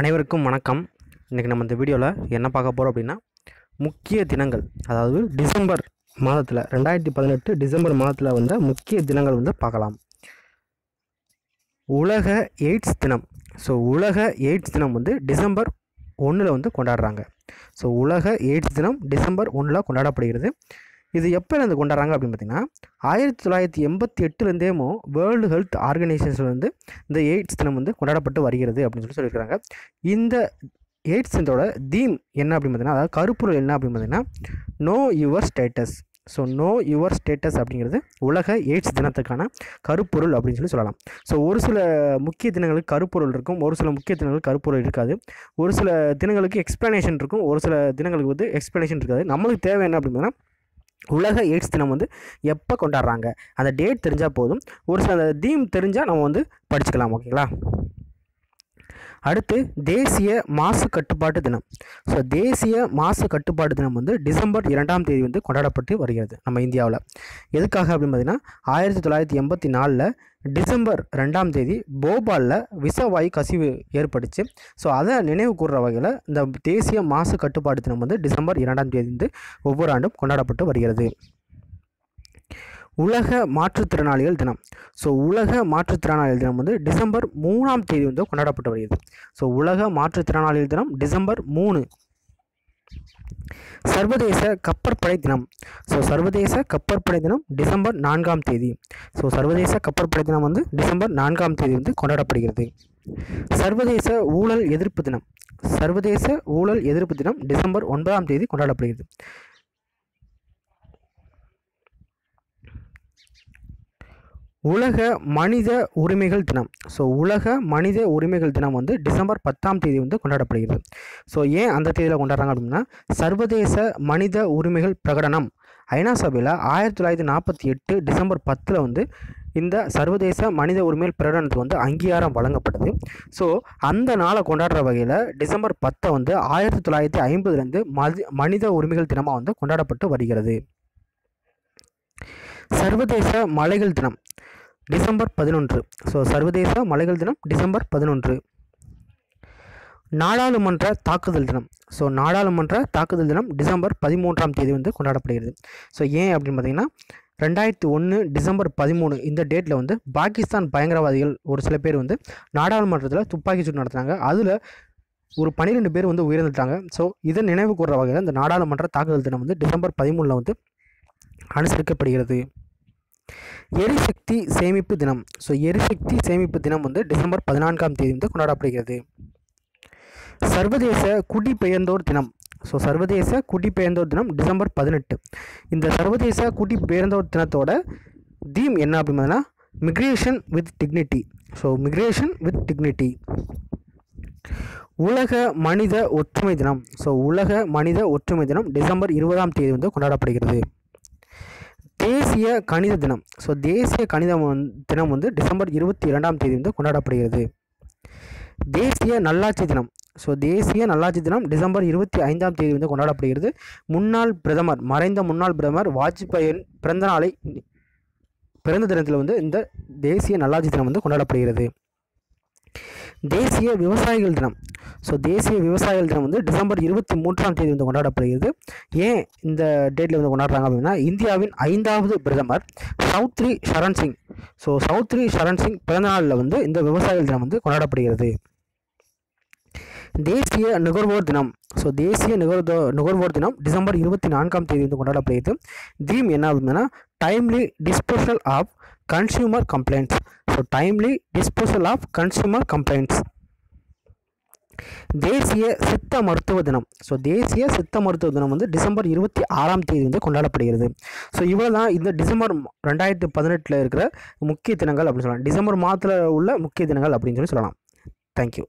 அனைவருக்கும் வணக்கம். இன்றைக்கி நம்ம இந்த வீடியோவில் என்ன பார்க்க போகிறோம் அப்படின்னா முக்கிய தினங்கள் அதாவது டிசம்பர் மாதத்தில் ரெண்டாயிரத்தி பதினெட்டு டிசம்பர் மாதத்தில் வந்த முக்கிய தினங்கள் வந்து பார்க்கலாம். உலக எய்ட்ஸ் தினம். ஸோ உலக எய்ட்ஸ் தினம் வந்து டிசம்பர் ஒன்றில் வந்து கொண்டாடுறாங்க. ஸோ உலக எய்ட்ஸ் தினம் டிசம்பர் ஒன்றில் கொண்டாடப்படுகிறது. இது எப்போலேருந்து கொண்டாடுறாங்க அப்படின்னு பார்த்தீங்கன்னா ஆயிரத்தி தொள்ளாயிரத்தி எண்பத்தி எட்டுலேருந்தேமோ வேர்ல்டு ஹெல்த் ஆர்கனைசேஷன்லேருந்து இந்த எய்ட்ஸ் தினம் வந்து கொண்டாடப்பட்டு வருகிறது அப்படின்னு சொல்லி சொல்லியிருக்காங்க இந்த எய்ட்ஸ் தினத்தோட தீம் என்ன அப்படின்னு பார்த்தீங்கன்னா அதாவது கருப்பொருள் என்ன அப்படின்னு பார்த்தீங்கன்னா know your status so know your status அப்படிங்கிறது உலக எய்ட்ஸ் தினத்துக்கான கருப்பொருள் அப்படின்னு சொல்லி சொல்லலாம். ஸோ ஒரு சில முக்கிய தினங்களுக்கு கருப்பொருள் இருக்கும் ஒரு சில முக்கிய தினங்களுக்கு கருப்பொருள் இருக்காது. ஒரு சில தினங்களுக்கு எக்ஸ்ப்ளனேஷன் இருக்கும் ஒரு சில தினங்களுக்கு வந்து எக்ஸ்ப்ளனேஷன் இருக்காது. நம்மளுக்கு தேவை என்ன அப்படின்னு பார்த்தீங்கன்னா உலக எய்ட்ஸ் தினம் வந்து எப்போ கொண்டாடுறாங்க? அந்த டேட் தெரிஞ்சால் போதும். ஒரு சில தீம் தெரிஞ்சால் நம்ம வந்து படிச்சுக்கலாம் ஓகேங்களா அடுத்து தேசிய மாசு கட்டுப்பாட்டு தினம். ஸோ தேசிய மாசு கட்டுப்பாட்டு தினம் வந்து டிசம்பர் இரண்டாம் தேதி வந்து கொண்டாடப்பட்டு வருகிறது நம்ம இந்தியாவில். எதுக்காக அப்படின்னு பார்த்தீங்கன்னா ஆயிரத்தி தொள்ளாயிரத்தி எண்பத்தி நாலில் டிசம்பர் ரெண்டாம் தேதி போபாலில் விசவாயு கசிவு ஏற்பட்டுச்சு. ஸோ அதை நினைவு கூறுற வகையில் இந்த தேசிய மாசு கட்டுப்பாட்டு தினம் வந்து டிசம்பர் இரண்டாம் தேதி வந்து ஒவ்வொரு ஆண்டும் கொண்டாடப்பட்டு வருகிறது. உலக மாற்றுத்திறனாளிகள் தினம். ஸோ உலக மாற்றுத்திறனாளிகள் தினம் வந்து டிசம்பர் மூணாம் தேதி வந்து கொண்டாடப்பட்டு வருகிறது. ஸோ உலக மாற்றுத்திறனாளிகள் தினம் டிசம்பர் மூணு. சர்வதேச கப்பற்படை தினம். ஸோ சர்வதேச கப்பற்படை தினம் டிசம்பர் நான்காம் தேதி. ஸோ சர்வதேச கப்பற்படை தினம் வந்து டிசம்பர் நான்காம் தேதி வந்து கொண்டாடப்படுகிறது. சர்வதேச ஊழல் எதிர்ப்பு தினம். சர்வதேச ஊழல் எதிர்ப்பு தினம் டிசம்பர் ஒன்பதாம் தேதி கொண்டாடப்படுகிறது. உலக மனித உரிமைகள் தினம். ஸோ உலக மனித உரிமைகள் தினம் வந்து டிசம்பர் பத்தாம் தேதி வந்து கொண்டாடப்படுகிறது. ஸோ ஏன் அந்த தேதியில் கொண்டாடுறாங்க அப்படின்னா சர்வதேச மனித உரிமைகள் பிரகடனம் ஐநா சபையில் ஆயிரத்தி தொள்ளாயிரத்தி நாற்பத்தி எட்டு டிசம்பர் பத்தில் வந்து இந்த சர்வதேச மனித உரிமைகள் பிரகடனத்துக்கு வந்து அங்கீகாரம் வழங்கப்பட்டது ஸோ அந்த நாளை கொண்டாடுற வகையில் டிசம்பர் பத்தை வந்து ஆயிரத்தி தொள்ளாயிரத்தி ஐம்பதுலேருந்து மதி மனித உரிமைகள் தினமாக வந்து கொண்டாடப்பட்டு வருகிறது. சர்வதேச மலைகள் தினம் டிசம்பர் பதினொன்று. ஸோ சர்வதேச மலைகள் தினம் டிசம்பர் பதினொன்று. நாடாளுமன்ற தாக்குதல் தினம். ஸோ நாடாளுமன்ற தாக்குதல் தினம் டிசம்பர் பதிமூன்றாம் தேதி வந்து கொண்டாடப்படுகிறது. ஸோ ஏன் அப்படின்னு பார்த்தீங்கன்னா ரெண்டாயிரத்தி ஒன்று டிசம்பர் பதிமூணு இந்த டேட்டில் வந்து பாகிஸ்தான் பயங்கரவாதிகள் ஒரு சில பேர் வந்து நாடாளுமன்றத்தில் துப்பாக்கி சூடு நடத்துனாங்க. அதில் ஒரு பன்னிரெண்டு பேர் வந்து உயிர்ந்துட்டாங்க ஸோ இதை நினைவு கூறுற வகையில் இந்த நாடாளுமன்ற தாக்குதல் தினம் வந்து டிசம்பர் பதிமூணில் வந்து அனுசரிக்கப்படுகிறது. எரிசக்தி சேமிப்பு தினம். ஸோ எரிசக்தி சேமிப்பு தினம் வந்து டிசம்பர் பதினான்காம் தேதி வந்து கொண்டாடப்படுகிறது. சர்வதேச குடிபெயர்ந்தோர் தினம். ஸோ சர்வதேச குடிபெயர்ந்தோர் தினம் டிசம்பர் பதினெட்டு. இந்த சர்வதேச குடிபெயர்ந்தோர் தினத்தோட தீம் என்ன அப்படின்னா migration with dignity so migration with dignity உலக மனித ஒற்றுமை தினம். ஸோ உலக மனித ஒற்றுமை தினம் டிசம்பர் இருபதாம் தேதி வந்து கொண்டாடப்படுகிறது. தேசிய கணித தினம். ஸோ தேசிய கணித தினம் வந்து டிசம்பர் இருபத்தி இரண்டாம் தேதி வந்து கொண்டாடப்படுகிறது. தேசிய நல்லாட்சி தினம். ஸோ தேசிய நல்லாட்சி தினம் டிசம்பர் இருபத்தி ஐந்தாம் தேதி வந்து கொண்டாடப்படுகிறது. முன்னாள் பிரதமர் மறைந்த முன்னாள் பிரதமர் வாஜ்பாயின் பிறந்த நாளை பிறந்த தினத்தில் வந்து இந்த தேசிய நல்லாட்சி தினம் வந்து கொண்டாடப்படுகிறது. தேசிய விவசாயிகள் தினம். ஸோ தேசிய விவசாயிகள் தினம் வந்து டிசம்பர் இருபத்தி மூன்றாம் தேதி வந்து கொண்டாடப்படுகிறது. ஏன் இந்த டேட்டில் வந்து கொண்டாடுறாங்க அப்படின்னா இந்தியாவின் ஐந்தாவது பிரதமர் சௌத்ரி சரண் சிங். ஸோ சௌத்ரி சரண் சிங் பிறந்தநாளில் வந்து இந்த விவசாயிகள் தினம் வந்து கொண்டாடப்படுகிறது. தேசிய நுகர்வோர் தினம். ஸோ தேசிய நுகர்வோ நுகர்வோர் தினம் டிசம்பர் இருபத்தி நான்காம் தேதி வந்து கொண்டாடப்படுகிறது. தீம் என்ன அப்படின்னா timely disposal of consumer complaints so timely disposal of consumer complaints தேசிய சித்த மருத்துவ தினம். ஸோ தேசிய சித்த மருத்துவ தினம் வந்து டிசம்பர் இருபத்தி ஆறாம் தேதி வந்து கொண்டாடப்படுகிறது. ஸோ இவ்வளோ தான் இந்த டிசம்பர் ரெண்டாயிரத்தி பதினெட்டில் இருக்கிற முக்கிய தினங்கள் அப்படின்னு சொல்லலாம். டிசம்பர் மாதத்தில் உள்ள முக்கிய தினங்கள் அப்படின்னு சொல்லி சொல்லலாம். தேங்க்யூ